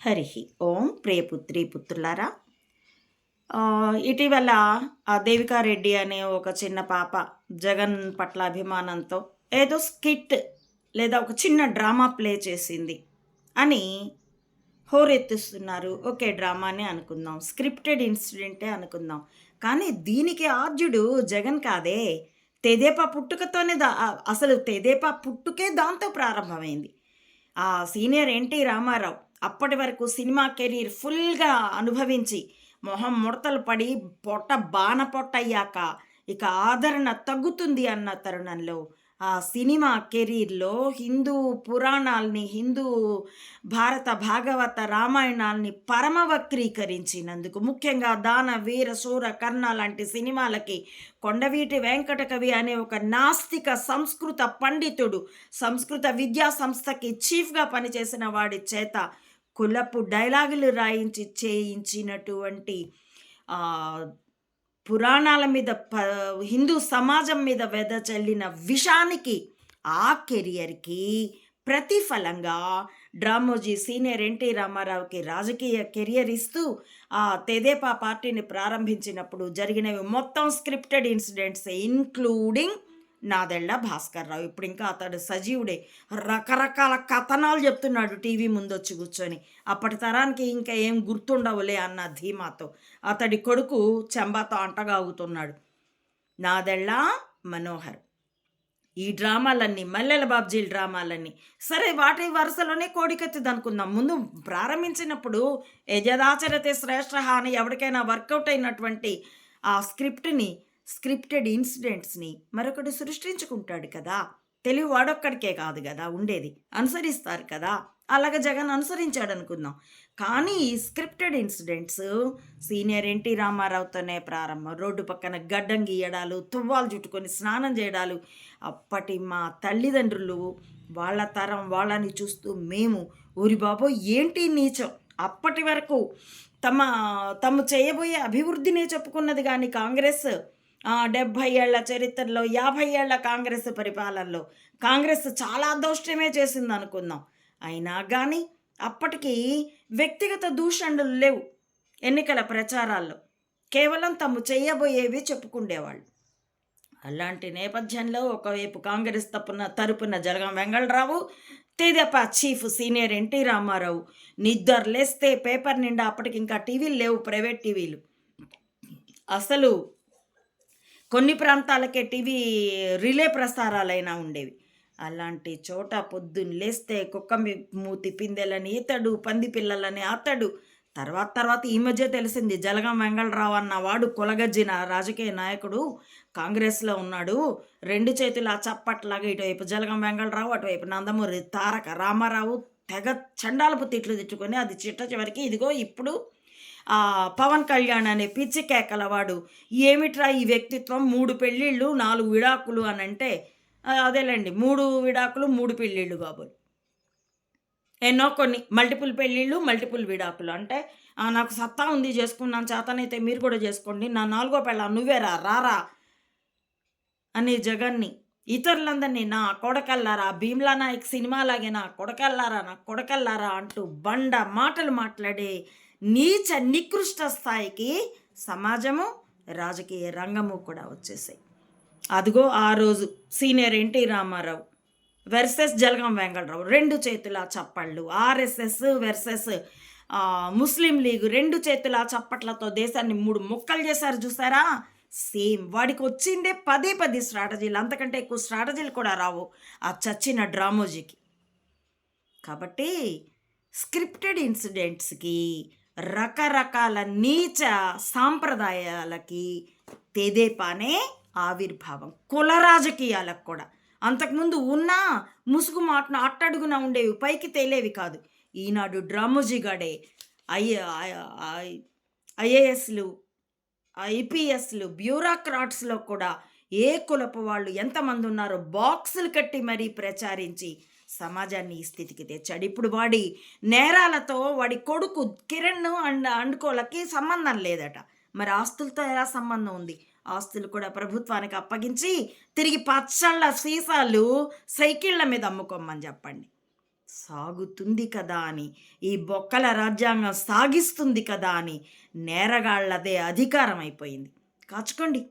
హరి. ఓం ప్రియపుత్రి పుత్రులారా ఇటీవల దేవికారెడ్డి అనే ఒక చిన్న పాప జగన్ పట్ల అభిమానంతో ఏదో స్కిట్ లేదా ఒక చిన్న డ్రామా ప్లే చేసింది అని హోరెత్తిస్తున్నారు. ఓకే డ్రామానే అనుకుందాం స్క్రిప్టెడ్ ఇన్సిడెంటే అనుకుందాం. కానీ దీనికి ఆద్యుడు జగన్ కాదే తెదేపా పుట్టుకతోనే దా అసలు తెదేపా పుట్టుకే దాంతో ప్రారంభమైంది. ఆ సీనియర్ ఎన్టీ రామారావు అప్పటి వరకు సినిమా కెరీర్ ఫుల్గా అనుభవించి మొహం ముడతలు పడి పొట్ట బాణ పొట్టయ్యాక ఇక ఆదరణ తగ్గుతుంది అన్న తరుణంలో ఆ సినిమా కెరీర్లో హిందూ పురాణాల్ని హిందూ భారత భాగవత రామాయణాల్ని పరమవక్రీకరించినందుకు ముఖ్యంగా దాన వీర శూర కర్ణ లాంటి సినిమాలకి కొండవీటి వెంకటకవి అనే ఒక నాస్తిక సంస్కృత పండితుడు సంస్కృత విద్యా సంస్థకి చీఫ్గా పనిచేసిన వాడి చేత కులపు డైలాగులు రాయించి చేయించినటువంటి పురాణాల మీద ప హిందూ సమాజం మీద వెదజల్లిన విషానికి ఆ కెరియర్కి ప్రతిఫలంగా డ్రామోజీ సీనియర్ ఎన్టీ రామారావుకి రాజకీయ కెరియర్ ఇస్తూ ఆ తెదేపా పార్టీని ప్రారంభించినప్పుడు జరిగినవి మొత్తం scripted incidents including Nadella Bhaskar Rao. ఇప్పుడు ఇంకా అతడు సజీవుడే. రకరకాల కథనాలు చెప్తున్నాడు టీవీ ముందు వచ్చి కూర్చొని. అప్పటి తరానికి ఇంకా ఏం గుర్తుండవులే అన్న ధీమాతో. అతడి కొడుకు చెంబాతో అంటగాగుతున్నాడు నాదెళ్ళ మనోహర్ ఈ డ్రామాలన్నీ మల్లెల బాబ్జీ డ్రామాలన్నీ. సరే వాటి వరుసలోనే కోడికత్తిది అనుకుందాం ముందు ప్రారంభించినప్పుడు యజదాచరతే శ్రేష్ఠ అని ఎవరికైనా వర్కౌట్ అయినటువంటి ఆ స్క్రిప్ట్ని స్క్రిప్టెడ్ ఇన్సిడెంట్స్ని మరొకటి సృష్టించుకుంటాడు కదా. తెలివి వాడొక్కడికే కాదు కదా ఉండేది. అనుసరిస్తారు కదా. అలాగ జగన్ అనుసరించాడు అనుకుందాం కానీ ఈ స్క్రిప్టెడ్ ఇన్సిడెంట్స్ సీనియర్ ఎన్టీ రామారావుతోనే ప్రారంభం. రోడ్డు పక్కన గడ్డం గీయడాలు తువ్వాలు చుట్టుకొని స్నానం చేయడాలు అప్పటి మా తల్లిదండ్రులు వాళ్ళ తరం వాళ్ళని చూస్తూ మేము ఊరి బాబో ఏంటి నీచం? అప్పటి వరకు తమ తమ చేయబోయే అభివృద్ధినే చెప్పుకున్నది కానీ కాంగ్రెస్ డెబ్భై ఏళ్ళ చరిత్రలో యాభై ఏళ్ళ కాంగ్రెస్ పరిపాలనలో. కాంగ్రెస్ చాలా దోష్టమే చేసింది అనుకుందాం. అయినా కానీ అప్పటికి వ్యక్తిగత దూషణలు లేవు ఎన్నికల ప్రచారాల్లో. కేవలం తాము చేయబోయేవి చెప్పుకుండేవాళ్ళు. అలాంటి నేపథ్యంలో ఒకవైపు కాంగ్రెస్ తప్పున తరపున Jalagam Vengalarao Tedepa chief senior NT Ramarao. నిద్ర లేస్తే పేపర్ నిండా అప్పటికి ఇంకా టీవీలు లేవు ప్రైవేట్ టీవీలు. అసలు కొన్ని ప్రాంతాలకే టీవీ రిలే ప్రసారాలైనా ఉండేవి. అలాంటి చోట పొద్దున్న లేస్తే కుక్క మూతి పిందెలని ఇతడు పంది పిల్లలని అతడు తర్వాత తర్వాత ఈ మధ్య తెలిసింది జలగం వెంగళరావు అన్న వాడు కొలగజ్జిన రాజకీయ నాయకుడు కాంగ్రెస్లో ఉన్నాడు. రెండు చేతులు ఆ చప్పట్లాగా ఇటువైపు జలగం వెంగళరావు అటువైపు నందమూరి తారక రామారావు తెగ చండాలపు తిట్లు తిట్టుకొని అది చిట్ట చివరికి ఇదిగో ఇప్పుడు ఆ పవన్ కళ్యాణ్ అనే పిచ్చి కేకలవాడు. ఏమిట్రా ఈ వ్యక్తిత్వం? మూడు పెళ్ళిళ్ళు నాలుగు విడాకులు అని అంటే అదేలేండి. మూడు విడాకులు మూడు పెళ్ళిళ్ళు కాబోలు ఎన్నో కొన్ని. మల్టిపుల్ పెళ్ళిళ్ళు మల్టిపుల్ విడాకులు. అంటే నాకు సత్తా ఉంది చేసుకున్నాను చేతనైతే మీరు కూడా చేసుకోండి. నా నాలుగో పెళ్ళ నువ్వేరా? రారా? అని జగన్ని. ఇతరులందరినీ నా కొడకల్లారా? భీమ్లా నాయక్ సినిమాలాగే నా కొడకల్లారా? నా కొడకల్లారా? అంటూ బండ మాటలు మాట్లాడే నీచ నికృష్ట స్థాయికి సమాజము రాజకీయ రంగము కూడా వచ్చేసాయి. అదిగో ఆ రోజు senior NT Ramarao versus Jalagam Vengalarao రెండు చేతుల చప్పళ్ళు ఆర్ఎస్ఎస్ వెర్సెస్ ముస్లిం లీగ్ రెండు చేతుల చప్పట్లతో దేశాన్ని మూడు ముక్కలు చేశారు చూసారా? సేమ్ వాడికి వచ్చిందే పదే పది స్ట్రాటజీలు అంతకంటే ఎక్కువ స్ట్రాటజీలు కూడా రావు ఆ చచ్చిన డ్రామోజీకి. కాబట్టి స్క్రిప్టెడ్ ఇన్సిడెంట్స్కి రకరకాల నీచ సాంప్రదాయాలకి తెదేపానే ఆవిర్భావం. కుల రాజకీయాలకు కూడా. అంతకుముందు ఉన్న ముసుగు మాటను అట్టడుగున ఉండేవి పైకి తేలేవి కాదు. ఈనాడు డ్రామోజీ గడే ఐఏఎస్లు ఐపీఎస్లు బ్యూరోక్రాట్స్లో కూడా ఏ కులపు వాళ్ళు ఎంతమంది ఉన్నారో బాక్సులు కట్టి మరీ ప్రచారించి సమాజాన్ని ఈ స్థితికి తెచ్చాడు. ఇప్పుడు వాడి నేరాలతో వాడి కొడుకు కిరణ్ అండ్ అండుకోలకి సంబంధం లేదట. మరి ఆస్తులతో ఎలా సంబంధం ఉంది? ఆస్తులు కూడా ప్రభుత్వానికి అప్పగించి తిరిగి పచ్చళ్ళ సీసాలు సైకిళ్ళ మీద అమ్ముకోమని చెప్పండి. సాగుతుంది కదా అని ఈ బొక్కల రాజ్యాంగం సాగిస్తుంది కదా అని నేరగాళ్ళదే అధికారం అయిపోయింది. కాచుకోండి.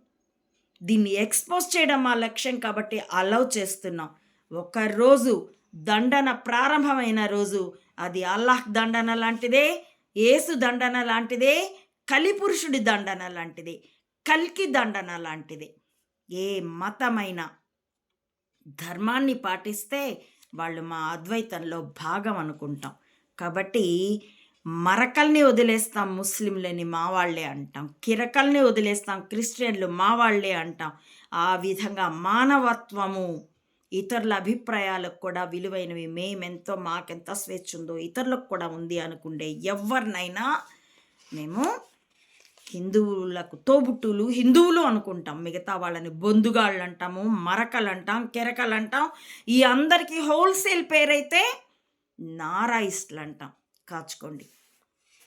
దీన్ని ఎక్స్పోజ్ చేయడం మా లక్ష్యం కాబట్టి అలౌ చేస్తున్నాం. ఒకరోజు దండన ప్రారంభమైన రోజు. అది అల్లాహ్ దండన లాంటిదే ఏసు దండన లాంటిదే కలిపురుషుడి దండన లాంటిదే కల్కి దండన లాంటిదే. ఏ మతమైన ధర్మాన్ని పాటిస్తే వాళ్ళు మా అద్వైతంలో భాగం అనుకుంటాం. కాబట్టి మరకల్ని వదిలేస్తాం ముస్లింలని మా వాళ్ళే అంటాం. కిరకల్ని వదిలేస్తాం క్రిస్టియన్లు మా వాళ్ళే అంటాం. ఆ విధంగా మానవత్వము ఇతరుల అభిప్రాయాలకు కూడా విలువైనవి మేమెంతో మాకెంత స్వేచ్ఛ ఉందో ఇతరులకు కూడా ఉంది అనుకుండే ఎవరినైనా మేము హిందువులకు తోబుట్టులు హిందువులు అనుకుంటాం. మిగతా వాళ్ళని బొందుగాళ్ళు అంటాము మరకలు అంటాం కెరకలు అంటాం ఈ అందరికీ హోల్సేల్ పేరైతే నారాయిస్టులు అంటాం కాచుకోండి.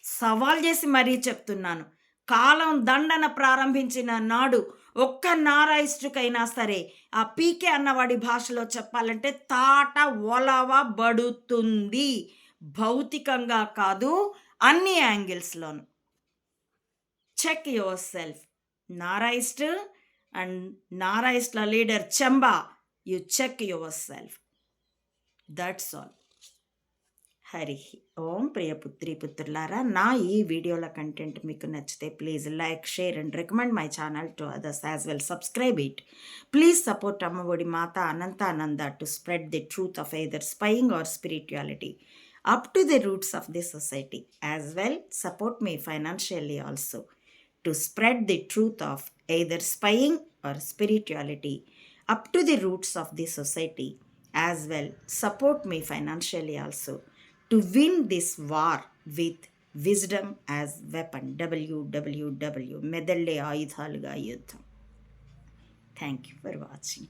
సవాల్ చేసి మరీ చెప్తున్నాను. కాలం దండన ప్రారంభించిన నాడు ఒక్క నారాయిస్టుకైనా సరే ఆ పీకే అన్నవాడి భాషలో చెప్పాలంటే తాట ఒలవ బడుతుంది. భౌతికంగా కాదు అన్ని యాంగిల్స్లోను. చెక్ యువర్ సెల్ఫ్ నారాయిస్ట్ అండ్ నారాయిస్ట్ల leader Chemba you check yourself that's all Hari Om ప్రియపుత్రి పుత్రులారా నా ఈ వీడియోల కంటెంట్ మీకు నచ్చితే please like share and recommend my channel to others as well subscribe it please support Amma Odi Mata Anantananda to spread the truth of either spying or spirituality up to the roots of the society. As well, support me financially also to spread the truth of either spying or spirituality up to the roots of the society. As well, support me financially also to win this war with wisdom as weapon. WWW. Medalle Thank you for watching.